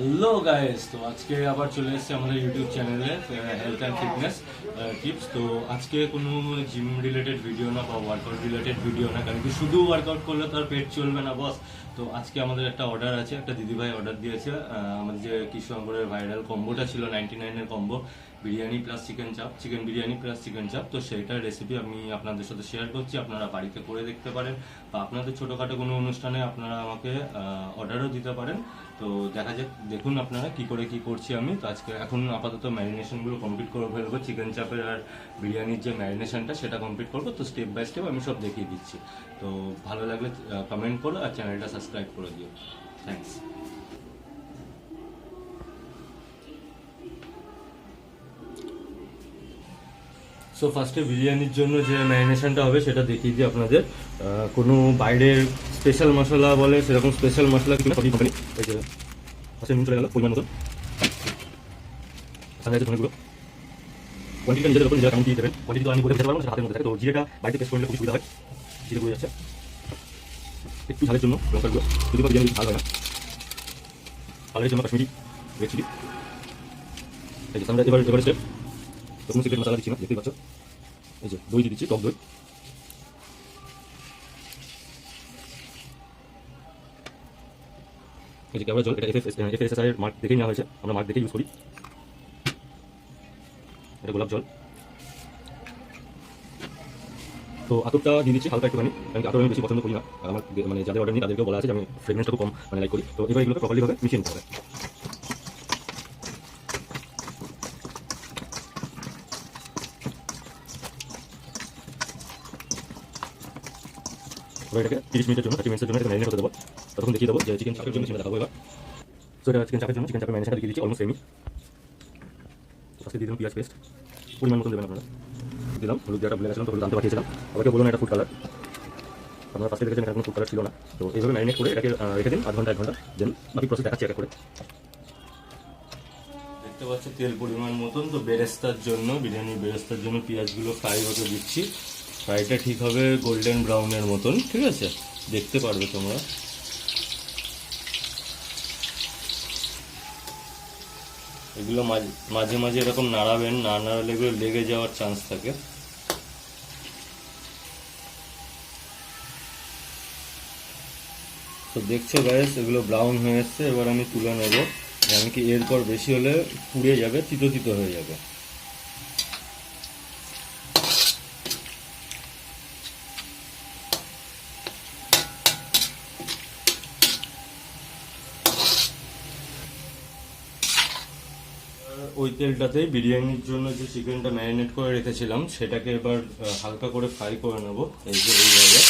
Hello guys, তো আজকে আবার চলে এসেছে আমাদের ইউটিউব চ্যানেলে হেলথ অ্যান্ড ফিটনেস টিপস তো আজকে কোনো জিম রিলেটেড ভিডিও না বা ওয়ার্কআউট রিলেটেড ভিডিও না, কারণ কি শুধু ওয়ার্কআউট করলে তো আর পেট চলবে না বস তো আজকে আমাদের একটা অর্ডার আছে, একটা দিদিভাই অর্ডার দিয়েছে। আমাদের যে কৃষ্ণনগরের ভাইরাল কম্বোটা ছিল নাইনটি নাইনের combo biryani plus chicken chaap chicken biryani plus chicken chaap তো সেইটার রেসিপি আমি আপনাদের সাথে শেয়ার করছি, আপনারা বাড়িতে করে দেখতে পারেন। বা আপনাদের ছোটোখাটো কোনো অনুষ্ঠানে আপনারা আমাকে অর্ডারও দিতে পারেন। তো দেখা যাক, দেখুন আপনারা কি করে কি করছি আমি। তো আজকে এখন আপাতত ম্যারিনেশনগুলো কমপ্লিট করে ফেলব। চিকেন চাপের আর বিরিয়ানির যে ম্যারিনেশনটা সেটা কমপ্লিট করব। তো স্টেপ বাই স্টেপ আমি সব দেখিয়ে দিচ্ছি। তো ভালো লাগলে কমেন্ট করো আর চ্যানেলটা সাবস্ক্রাইব করে দিও থ্যাংকস সো ফার্স্টে বিরিয়ানির জন্য যে ম্যারিনেশনটা হবে, সেটা দেখিয়ে দিই আপনাদের। কোনো বাইরের স্পেশাল মশলা বলে সেরকম স্পেশাল মশলা কিছু না সবই কোম্পানি এই যে ফার্স্টে নুন চলে গেল পরিমাণ মতো ধনেগুলো কোয়ান্টিটিটা নিজেদের উপর নিজেরা কেমন দিয়ে দেবেন? কোয়ান্টিটি তো আমি বলে দিতে পারব না হাতের মধ্যে থাকে। তো জিরেটা বাড়িতে পেস্ট করলে খুব সুবিধা হয়। জিরে গুঁড়ো যাচ্ছে। একটু ঝালের জন্য লঙ্কার গুঁড়ো। যদি বা বিরিয়ানি ঝাল হয় না। কালারের জন্য কাশ্মীরি রেড চিলি এই যে সানরাইজ এবার এবারে স্টেপ কোনো সিক্রেট মশলা দিচ্ছি না, দেখতেই পাচ্ছ। এই যে দই দিচ্ছি, টক দই। এই যে ক্যামেরা জল, এটা এফএস এফএসএসআই এর মার্ক দেখেই নেওয়া হয়েছে। আমরা মার্ক দেখে ইউজ করি। এটা গোলাপ জল। তো আতরটা দিয়ে দিচ্ছি হালকা একটুখানি, কারণ আতর আমি বেশি পছন্দ করি না। আমার মানে যাদের অর্ডার নিই, তাদেরকেও বলা আছে যে আমি ফ্রেগনেন্সটা খুব কম মানে লাইক করি। তো এবার এগুলোকে প্রপারলি ভাবে মিশিয়ে নিতে হবে। এটাকে তিরিশ মিনিটের জন্য থার্টি মিনিটের জন্য এটা ম্যারিনেট হতে দেবো। তখন দেখিয়ে দেবো যে চিকেন চাপের জন্য দেখাবো এবার। তো এটা চিকেন চাপের জন্য চিকেন চাপের ম্যারিনেশনটা দিয়ে দিচ্ছি অলমোস্ট সেমি ফার্স্টে দিয়ে দিলাম পেঁয়াজ পেস্ট পরিমাণ মতন দেবেন আপনারা। দিলাম, হলুদ দেওয়াটা ভুলে গেছিলাম, তো হলুদ আনতে পাঠিয়েছিলাম। আমাকে বলুন এটা ফুড কালার আপনারা ফার্স্টে দেখেছেন এটা কোনো ফুড কালার ছিল না। তো এইভাবে ম্যারিনেট করে এটাকে রেখে দিন আধ ঘণ্টা এক ঘণ্টা দেন বাকি প্রসেস দেখাচ্ছি এক করে। দেখতে পাচ্ছ, তেল পরিমাণ মতন, তো বেরেস্তার জন্য, বিরিয়ানির বেরেস্তার জন্য পেঁয়াজগুলো ফ্রাই হতে দিচ্ছি। ফ্রাইটা ঠিক হবে গোল্ডেন ব্রাউনের মতন, ঠিক আছে? দেখতে পারবে তোমরা। এগুলো মাঝ- মাঝে এরকম নাড়াবেন, না নাড়ালে এগুলো লেগে যাওয়ার চান্স থাকে। তো দেখছ গ্যাস এগুলো ব্রাউন হয়ে এসছে, এবার আমি তুলে নেব। কারণ কি এরপর বেশি হলে পুড়ে যাবে, তিতো তিতো হয়ে যাবে। ওই তেলটাতেই বিরিয়ানির জন্য যে চিকেনটা ম্যারিনেট করে রেখেছিলাম, সেটাকে এবার হালকা করে ফ্রাই করে নেব। এই যে, এইভাবে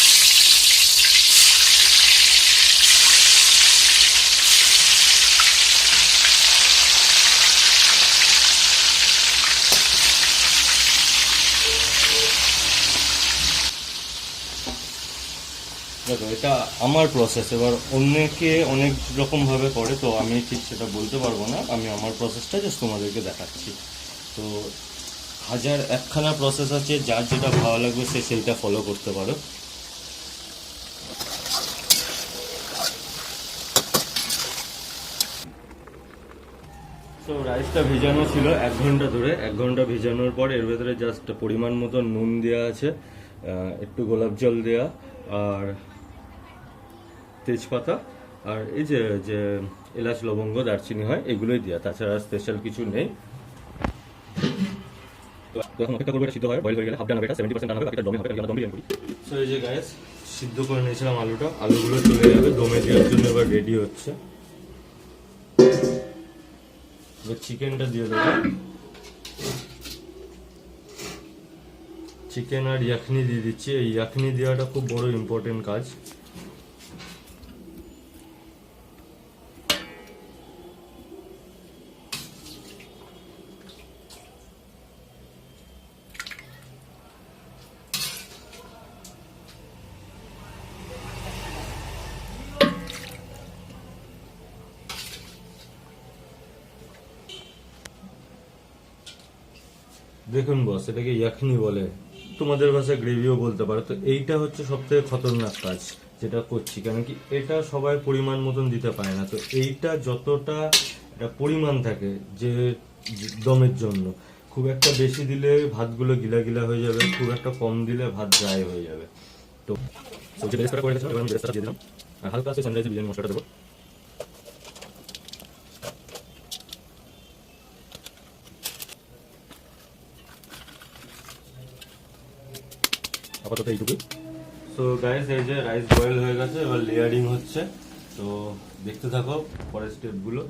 দেখো এটা আমার প্রসেস এবার অনেক রকম ভাবে করে, তো আমি ঠিক সেটা বলতে পারব না। আমি আমার প্রসেসটা জাস্ট তোমাদেরকে দেখাচ্ছি। তো হাজার একখানা প্রসেস আছে, যার যেটা ভালো লাগবে সে সেইটা ফলো করতে পারো। তো রাইসটা ভেজানো ছিল এক ঘণ্টা ধরে। এক ঘণ্টা ভেজানোর পর এর ভেতরে জাস্ট পরিমাণ মতো নুন দেওয়া আছে একটু গোলাপ জল দেওয়া আর তেজপাতা আর এই যে যে এলাচ, লবঙ্গ, দারচিনি হয়, এগুলোই দেওয়া তাছাড়া স্পেশাল কিছু নেই। সিদ্ধ হয়। এই যে গ্যাস সিদ্ধ করে নিয়েছিলাম আলুটা। আলুগুলো যাবে দমে দেওয়ার জন্য এবার রেডি হচ্ছে। এবার চিকেনটা দিয়ে চিকেন আর ইয়াখনি দিয়ে দিচ্ছি। এই ইয়াখনি দেওয়াটা খুব বড় ইম্পর্টেন্ট কাজ। দেখুন বস এটাকে ইয়াখনি বলে। তোমাদের ভাষায় গ্রেভিও বলতে পারো। তো এইটা হচ্ছে সব থেকে খতরনাক কাজ যেটা করছি কেন কি এটা সবাই পরিমাণ মতন দিতে পারে না। তো এইটা যতটা একটা পরিমাণ থাকে যে দমের জন্য, খুব একটা বেশি দিলে ভাতগুলো গিলা গিলা হয়ে যাবে, খুব একটা কম দিলে ভাত ড্রাই হয়ে যাবে। তো দিলাম। আর হালকা আছে সানরাইজে বিরিয়ানি, মশলাটা দেবো। আপাতত এইটুকুই। সো গাইস এই যে রাইস বয়েল হয়ে গেছে, এবার লেয়ারিং হচ্ছে। তো দেখতে থাকো পরের স্টেপগুলো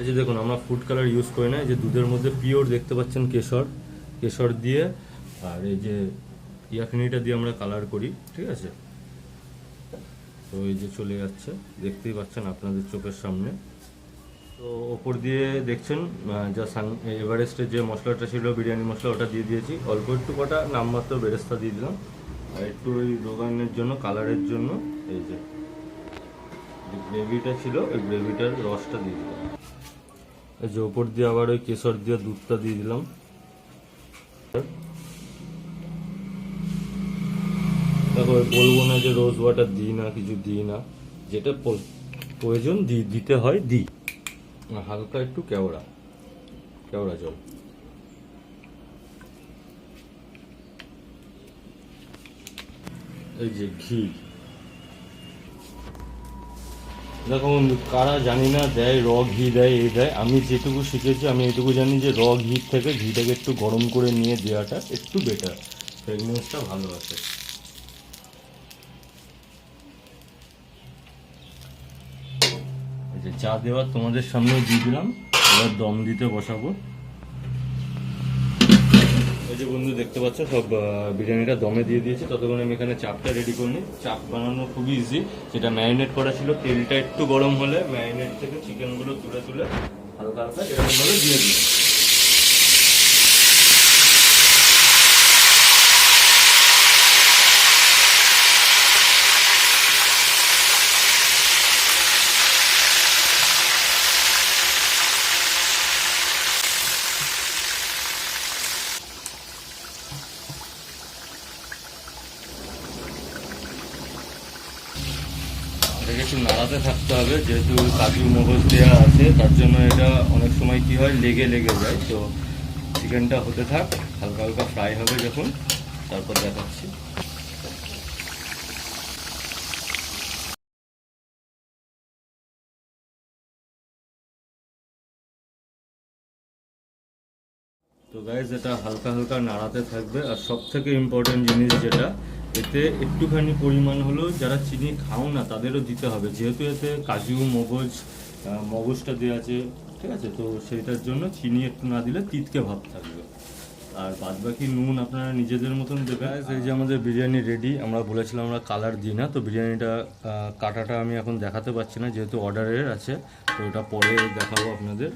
এই যে দেখুন, আমরা ফুড কালার ইউজ করি না। এই যে দুধের মধ্যে পিওর দেখতে পাচ্ছেন কেশর। কেশর দিয়ে, আর এই যে ইয়াখিনিটা দিয়ে আমরা কালার করি, ঠিক আছে? তো এই যে চলে যাচ্ছে। দেখতেই পাচ্ছেন আপনাদের চোখের সামনে। তো ওপর দিয়ে দেখছেন যা সান এভারেস্টের যে মশলাটা ছিল বিরিয়ানি মশলা, ওটা দিয়ে দিয়েছি। অল্প একটু কটা নামমাত্র বেরেস্তা দিয়ে দিলাম। আর একটু ওই রোগানের জন্য, কালারের জন্য, এই যে গ্রেভিটা ছিল, ওই গ্রেভিটার রসটা দিয়ে দিলাম। এই যে ওপর দিয়ে আবার ওই কেশর দিয়ে দুধটা দিয়ে দিলাম। দেখো বলব না যে রোজ ওয়াটার দিই না, কিছু দিই না। যেটা প্রয়োজন দিতে হয়, দিই। হালকা একটু কেওড়া কেওড়া জল। এই যে ঘি। দেখো কারা জানি না, দেয় র ঘি, দেয় এই দেয়। আমি যেটুকু শিখেছি, আমি এটুকু জানি যে র ঘি থেকে ঘিটাকে একটু গরম করে নিয়ে দেওয়াটা একটু বেটার ফ্রেগনেন্সটা ভালো আছে। যে চা দেওয়ার তোমাদের সামনে দিয়ে দিলাম। এবার দম দিতে বসাবো। এই যে বন্ধু, দেখতে পাচ্ছ, সব বিরিয়ানিটা দমে দিয়ে দিয়েছে। ততক্ষণ আমি এখানে চাপটা রেডি করে নিই। চাপ বানানো খুবই ইজি যেটা ম্যারিনেট করা ছিল, তেলটা একটু গরম হলে ম্যারিনেট থেকে চিকেনগুলো তুলে তুলে হালকা হালকা এরকমভাবে দিয়ে দিই। নাড়াতে থাকতে হবে, যেহেতু কাজু মগজ দেওয়া আছে, তার জন্য এটা অনেক সময় কি হয়, লেগে লেগে যায়। তো চিকেনটা হতে থাক, হালকা হালকা ফ্রাই হবে যখন, তারপর দেখাচ্ছি। তো গাইজ এটা হালকা হালকা নাড়াতে থাকবে, আর সব থেকে ইম্পর্টেন্ট জিনিস যেটা এতে একটুখানি পরিমাণ হলেও যারা চিনি খাও না তাদেরও দিতে হবে। যেহেতু এতে কাজু মগজ মগজটা দেওয়া আছে ঠিক আছে? তো সেইটার জন্য চিনি একটু না দিলে তিতকে ভাব থাকবে। আর বাদ বাকি নুন আপনারা নিজেদের মতন Guys, এই যে আমাদের বিরিয়ানি রেডি আমরা বলেছিলাম আমরা কালার দিই না তো বিরিয়ানিটা কাটাটা আমি এখন দেখাতে পারছি না যেহেতু অর্ডারের আছে তো ওটা পরে দেখাবো আপনাদের।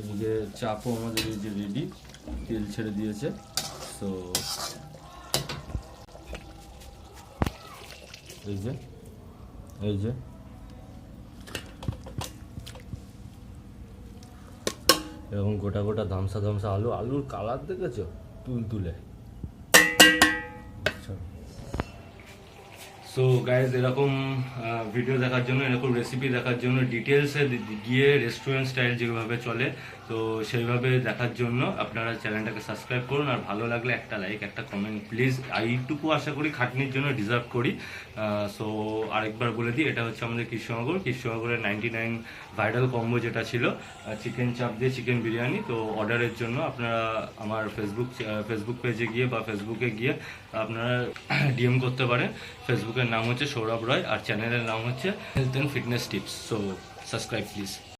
এদিকে চাপও আমাদের এই যে রেডি তেল ছেড়ে দিয়েছে। তো এই যে এই যে। এরকম গোটা গোটা ধামসা ধামসা আলু, আলুর কালার দেখেছ? তুল তুলে। সো গাইজ এরকম ভিডিও দেখার জন্য, এরকম রেসিপি দেখার জন্য ডিটেলসে গিয়ে রেস্টুরেন্ট স্টাইল যেভাবে চলে তো সেইভাবে দেখার জন্য আপনারা চ্যানেলটাকে সাবস্ক্রাইব করুন আর ভালো লাগলে একটা লাইক একটা কমেন্ট প্লিজ এইটুকু আশা করি খাটনির জন্য ডিজার্ভ করি। সো আরেকবার বলে দিই, এটা হচ্ছে আমাদের কৃষ্ণনগর। কৃষ্ণনগরের নাইনটি নাইন ভাইরাল কম্বো যেটা ছিল চিকেন চাপ দিয়ে চিকেন বিরিয়ানি। তো অর্ডারের জন্য আপনারা আমার ফেসবুক ফেসবুক পেজে গিয়ে বা ফেসবুকে গিয়ে আপনারা ডিএম করতে পারেন। ফেসবুকের নাম হচ্ছে সৌরভ রয় আর চ্যানেলের নাম হচ্ছে health and fitness tips so subscribe please